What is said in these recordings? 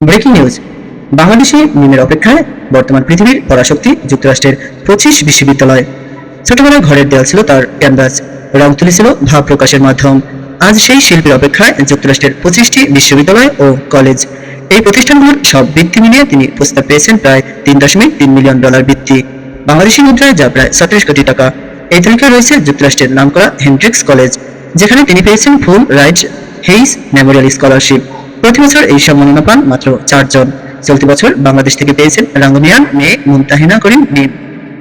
Breaking news বাংলাদেশে মিমের অপেক্ষায় বর্তমান পৃথিবীর পরাশক্তি যুক্তরাষ্ট্রের পঁচিশ বিশ্ববিদ্যালয়। ছোটবেলায় ঘরের দেওয়াল ছিল তার ক্যানভাস, রং তুলেছিল ভাব প্রকাশের মাধ্যম। আজ সেই শিল্পীর অপেক্ষায় যুক্তরাষ্ট্রের পঁচিশটি বিশ্ববিদ্যালয় ও কলেজ। এই প্রতিষ্ঠানগুলোর সব বৃত্তি মিলিয়ে তিনি প্রস্তাব পেয়েছেন প্রায় তিন দশমিক তিন মিলিয়ন ডলার বৃত্তি বাংলাদেশি মুদ্রায় যা প্রায় সতেরো কোটি টাকা। এই তালিকায় রয়েছে যুক্তরাষ্ট্রের নামকরা হেন্ড্রিক্স কলেজ, যেখানে তিনি পেয়েছেন Fulbright Hays memorial scholarship. প্রতি বছর এই সম্মাননা পান মাত্র চারজন। চলতি বছর বাংলাদেশ থেকে পেয়েছেন রাঙ্গুনিয়ার মেয়ে মুমতাহিনা করিম মিম।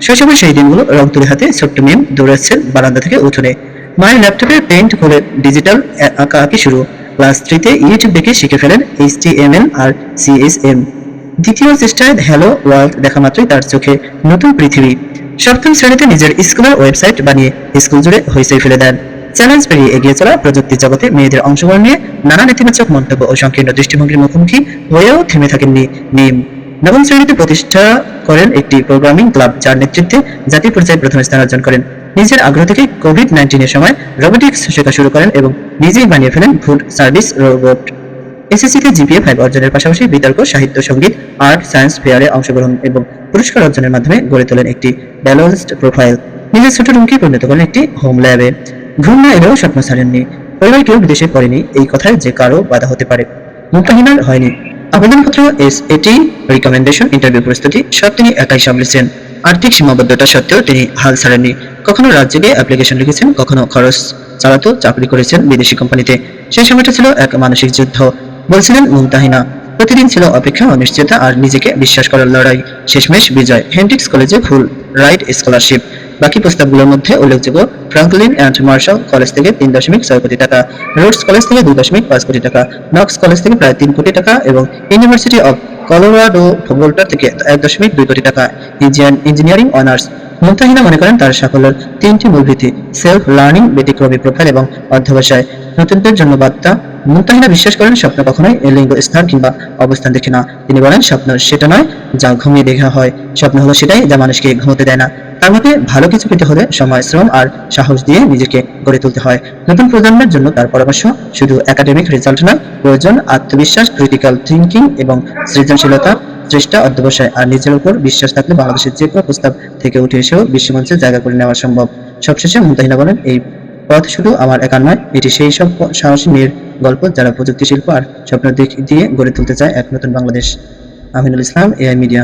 শৈশবের সেই দিনগুলো রং তুলি হাতে ছোট্ট মিম দৌড়াচ্ছেন বারান্দা থেকে উঠোনে। মায়ের ল্যাপটপে পেন্ট খুলে ডিজিটাল আঁকা আঁকি শুরু। ক্লাস থ্রিতে ইউটিউব দেখে শিখে ফেলেন এইচটিএমএল আর সিএসএম দ্বিতীয় চেষ্টায় হ্যালো ওয়ার্ল্ড দেখা মাত্রই তার চোখে নতুন পৃথিবী। সপ্তম শ্রেণীতে নিজের স্কুলের ওয়েবসাইট বানিয়ে স্কুল জুড়ে হইচই ফেলে দেন। চ্যালেঞ্জ পেরিয়ে এগিয়ে চলা প্রযুক্তির জগতে মেয়েদের অংশগ্রহণ নিয়ে নানা নেতিবাচক মন্তব্য ও সংকীর্ণ দৃষ্টিভঙ্গির মুখোমুখি হয়েও থেমে থাকেননি মিম। নবম শ্রেণীতে প্রতিষ্ঠা করেন একটি প্রোগ্রামিং ক্লাব যার নেতৃত্বে জাতীয় পর্যায়ে প্রথম স্থান অর্জন করেন। নিজের আগ্রহ থেকে কোভিড নাইন্টিনের সময় রোবোটিক্স শেখা শুরু করেন এবং নিজেই বানিয়ে ফেলেন ফুড সার্ভিস রোবট এসএসসিতে জিপিএ ফাইভ অর্জনের পাশাপাশি বিতর্ক, সাহিত্য, সংগীত আর্ট সায়েন্স ফেয়ারে অংশগ্রহণ এবং পুরস্কার অর্জনের মাধ্যমে গড়ে তোলেন একটি ব্যালেন্সড প্রোফাইল নিজের ছোট রুমকে পরিণত করেন একটি হোম ল্যাবে না এলেও স্বপ্ন ছাড়েননি। পরিবার কেউ বিদেশে পড়েনি, এই কথায় যে কারও বাধা হতে পারে। মুক্তাহীনার হয়নি। আবেদনপত্র এস এটি রিকমেন্ডেশন ইন্টারভিউ প্রস্তুতি, সব তিনি একাই সামলেছেন। আর্থিক সীমাবদ্ধতা সত্ত্বেও তিনি হাল ছাড়েননি। কখনো রাজ্যে গিয়ে অ্যাপ্লিকেশন লিখেছেন, কখনো খরচ চালাতো চাকরি করেছেন বিদেশি কোম্পানিতে। সেই সময়টা ছিল এক মানসিক যুদ্ধ। বলছিলেন মুমতাহিনা প্রতিদিন ছিল অপেক্ষা, অনিশ্চয়তা আর নিজেকে বিশ্বাস করার লড়াই। শেষমেশ বিজয়। হেন্ড্রিক্স কলেজে ফুল রাইট স্কলারশিপ। বাকি প্রস্তাবগুলোর মধ্যে উল্লেখযোগ্য ফ্রাঙ্কলিন অ্যান্ড মার্শাল কলেজ থেকে তিন দশমিক ছয় কোটি টাকা, রোডস কলেজ থেকে দুই দশমিক পাঁচ কোটি টাকা, নক্স কলেজ থেকে প্রায় তিন কোটি টাকা এবং ইউনিভার্সিটি অফ কলোরাডো ভোল্টা থেকে এক দশমিক দুই কোটি টাকা। Engineer- engineering honours. মুমতাহিনা মনে করেন তার সাফল্যের তিনটি মূল ভিত্তি সেলফ লার্নিং ব্যতিক্রমী প্রোফাইল এবং অধ্যবসায়। নতুনদের জন্য বার্তা মুমতাহিনা বিশ্বাস করেন স্বপ্ন কখনোই লিঙ্গ স্থান কিংবা অবস্থান দেখে না। তিনি বলেন, স্বপ্ন সেটা নয়, যা ঘুমিয়ে দেখা হয়। স্বপ্ন হলো সেটাই যা মানুষকে ঘুমোতে দেয় না। তার মতে ভালো কিছু পেতে হলে সময়, শ্রম আর সাহস দিয়ে নিজেকে গড়ে তুলতে হয়। নতুন প্রজন্মের জন্য তার পরামর্শ শুধু একাডেমিক রেজাল্ট নয়, প্রয়োজন আত্মবিশ্বাস ক্রিটিক্যাল থিঙ্কিং এবং সৃজনশীলতা, চেষ্টা অধ্যবসায় আর নিজের উপর বিশ্বাস থাকলে বাংলাদেশের যে কোনো প্রস্তাব থেকে উঠে এসেও বিশ্বমঞ্চে জায়গা করে নেওয়া সম্ভব। সবশেষে মুমতাহিনা বলেন এই পথ শুধু আমার একার নয়, এটি সেই সব সাহসী মেয়ের গল্প যারা প্রযুক্তি শিল্প আর স্বপ্ন দিক দিয়ে গড়ে তুলতে চায় এক নতুন Bangladesh. Aminul Islam, AI media.